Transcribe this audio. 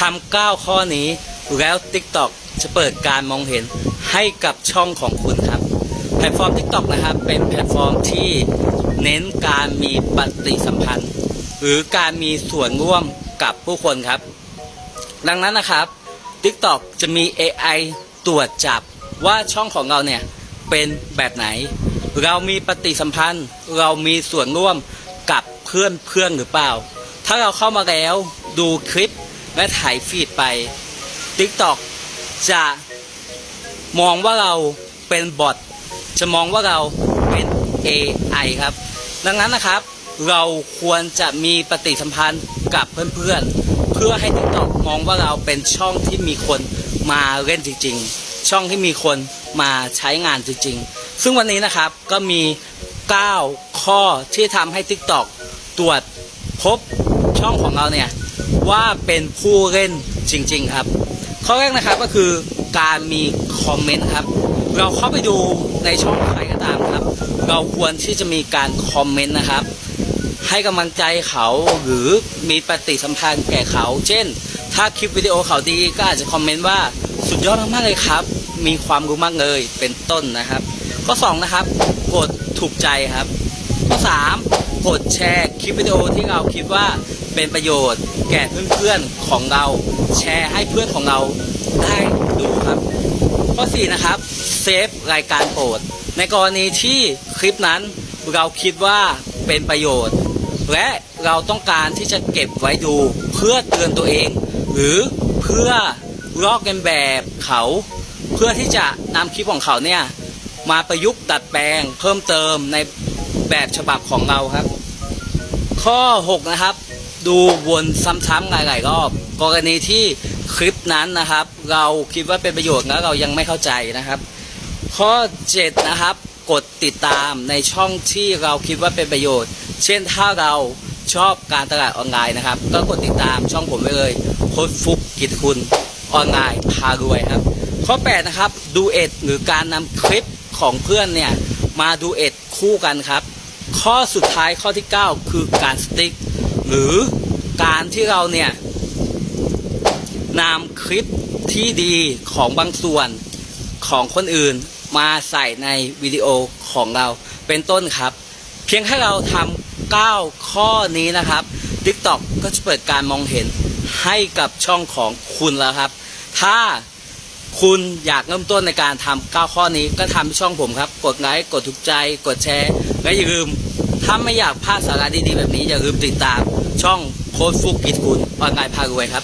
ทำ9ข้อนี้ แล้ว TikTok จะเปิดการมองเห็นให้กับช่องของคุณครับ แพลตฟอร์ม TikTok นะครับ เป็นแพลตฟอร์มที่เน้นการมีปฏิสัมพันธ์ หรือการมีส่วนร่วมกับผู้คนครับ ดังนั้นนะครับ TikTok จะมี AI ตรวจจับว่าช่องของเราเนี่ยเป็นแบบไหน เรามีปฏิสัมพันธ์ เรามีส่วนร่วมกับเพื่อนเพื่อนหรือเปล่า ถ้าเราเข้ามาแล้วดูคลิป และถ่ายฟีดไป TikTok จะมองว่าเราเป็นบอทจะมองว่าเราเป็น AI ครับ ดังนั้นนะครับเราควรจะมีปฏิสัมพันธ์กับเพื่อนๆ เพื่อให้ TikTok มองว่าเราเป็นช่องที่มีคนมาเล่นจริงๆ ช่องที่มีคนมาใช้งานจริงๆ ซึ่งวันนี้นะครับก็มี 9 ข้อที่ทำให้ TikTok ตรวจพบช่องของเราเนี่ย ว่าเป็นผู้เล่นจริง ๆ ครับ ข้อแรกนะครับก็คือการมีคอมเมนต์ครับ เราเข้าไปดูในช่องใครก็ตามครับ เราควรที่จะมีการคอมเมนต์นะครับ ให้กำลังใจเขาหรือมีปฏิสัมพันธ์แก่เขา เช่น ถ้าคลิปวิดีโอเขาดีก็อาจจะคอมเมนต์ว่าสุดยอดมากๆเลยครับ มีความรู้มากเลยเป็นต้นนะครับ ข้อสองนะครับ กดถูกใจครับ ข้อสามกดแชร์คลิปวิดีโอที่เราคิดว่าเป็นประโยชน์แก่เพื่อนๆของเรา แชร์ให้เพื่อนของเราได้ดูครับ ข้อ 4 นะครับ เซฟรายการโปรด ในกรณีที่คลิปนั้นเราคิดว่าเป็นประโยชน์ และเราต้องการที่จะเก็บไว้ดูเพื่อเตือนตัวเอง หรือเพื่อลอกกันแบบเขา เพื่อที่จะนำคลิปของเขาเนี่ยมาประยุกต์ดัดแปลงเพิ่มเติมใน แบบฉบับของเราครับ ข้อ 6 นะครับ ดูวนซ้ำๆหลายๆรอบกรณีที่คลิปนั้นนะครับ เราคิดว่าเป็นประโยชน์แล้วเรายังไม่เข้าใจนะครับ ข้อ 7 นะครับ กดติดตามในช่องที่เราคิดว่าเป็นประโยชน์ เช่นถ้าเราชอบการตลาดออนไลน์นะครับ ก็กดติดตามช่องผมไว้เลยโค้ดฟุกกิตคุณออนไลน์พารวยครับ ข้อ 8 นะครับดูเอ็ดหรือการนำคลิปของเพื่อนเนี่ยมาดูเอ็ดคู่กันครับ ข้อสุดท้ายข้อที่ 9 คือการสติ๊ก หรือการที่เราเนี่ยนำคลิปที่ดีของบางส่วนของคนอื่นมาใส่ในวิดีโอของเราเป็นต้นครับ เพียงแค่เราทำ9ข้อนี้นะครับ TikTok ก็จะเปิดการมองเห็นให้กับช่องของคุณแล้วครับ ถ้า คุณอยากเริ่มต้นในการทำ9ข้อนี้ก็ทำที่ช่องผมครับ กดไลค์กดถูกใจ กดแชร์และอย่าลืม ถ้าไม่อยากพลาดสาระดีๆแบบนี้อย่าลืมติดตามช่องโค้ดฟุกกิจคุณออนไลน์พารวยครับ